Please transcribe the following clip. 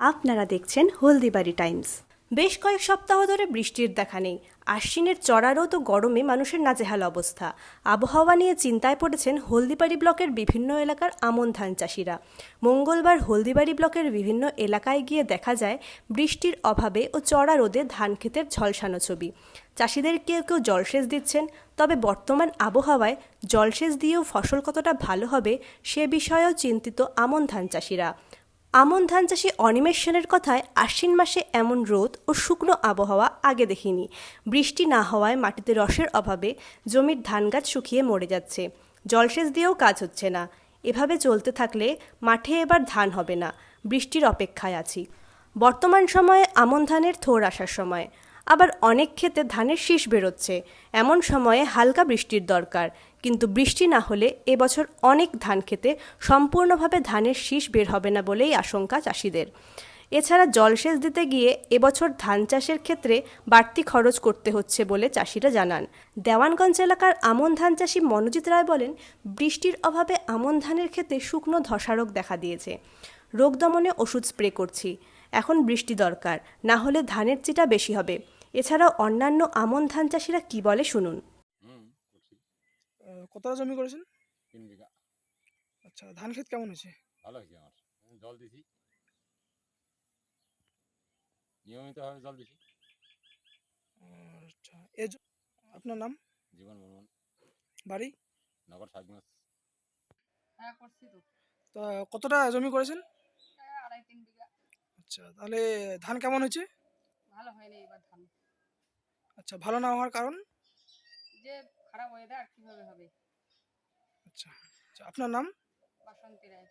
আপনারা দেখছেন হলদিবাড়ি টাইমস। বেশ কয়েক সপ্তাহ ধরে বৃষ্টির দেখা নেই। আশ্বিনের চড়া রোদ ও গরমে মানুষের নাজেহাল অবস্থা। আবহাওয়া নিয়ে চিন্তায় পড়েছেন হলদিবাড়ি ব্লকের বিভিন্ন এলাকার আমন ধান চাষিরা। মঙ্গলবার হলদিবাড়ি ব্লকের বিভিন্ন এলাকায় গিয়ে দেখা যায়, বৃষ্টির অভাবে ও চড়া রোদে ধান ক্ষেতের ঝলসানো ছবি। চাষিদের কেউ কেউ জলসেচ দিচ্ছেন, তবে বর্তমান আবহাওয়ায় জলসেচ দিয়েও ফসল কতটা ভালো হবে সে বিষয়েও চিন্তিত আমন ধান চাষিরা। আমন ধান চাষি অনিমেষ সেনের কথায় আশ্বিন মাসে এমন রোদ ও শুকনো আবহাওয়া আগে দেখিনি। বৃষ্টি না হওয়ায় মাটিতে রসের অভাবে জমির ধান গাছ শুকিয়ে মরে যাচ্ছে। জলসেচ দিয়েও কাজ হচ্ছে না। এভাবে চলতে থাকলে মাঠে এবার ধান হবে না। বৃষ্টির অপেক্ষায় আছি। বর্তমান সময়ে আমন ধানের থোর আসার সময়। আবার অনেক ক্ষেতে ধানের শীষ বেরোচ্ছে। এমন সময়ে হালকা বৃষ্টির দরকার। কিন্তু বৃষ্টি না হলে এবছর অনেক ধান খেতে সম্পূর্ণভাবে ধানের শীষ বের হবে না বলেই আশঙ্কা চাষিদের। এছাড়া জলসেচ দিতে গিয়ে এবছর ধান চাষের ক্ষেত্রে বাড়তি খরচ করতে হচ্ছে বলে চাষিরা জানান। দেওয়ানগঞ্জ এলাকার আমন ধান চাষি মনোজিৎ রায় বলেন, বৃষ্টির অভাবে আমন ধানের ক্ষেতে শুকনো ধসা রোগ দেখা দিয়েছে। রোগ দমনে ওষুধ স্প্রে করছি। এখন বৃষ্টি দরকার। না হলে ধানের চিটা বেশি হবে। এছাড়াও অন্যান্য আমন ধান চাষিরা কি বলে শুনুন। হুম করছি আহ, কতটা জমি করেছেন? তিন বিঘা। আচ্ছা ধান ক্ষেত কেমন হয়েছে? ভালো হয়েছে আমার। জল দিছি। নিয়মিতভাবে জল দিছি। আচ্ছা এ আপনার নাম? জীবন বর্মন। বাড়ি? নগর সাজগঞ্জ হ্যাঁ করছি তো। তা কতটা জমি করেছেন? হ্যাঁ আড়াই তিন বিঘা। আচ্ছা তাহলে ধান কেমন হয়েছে? ভালো হয়নি এবার ধান। আচ্ছা ভালো না হওয়ার কারণ? যে খারাপ ওয়েদার কীভাবে হবে? আচ্ছা আচ্ছা আপনার নাম? বাসন্তী রায়।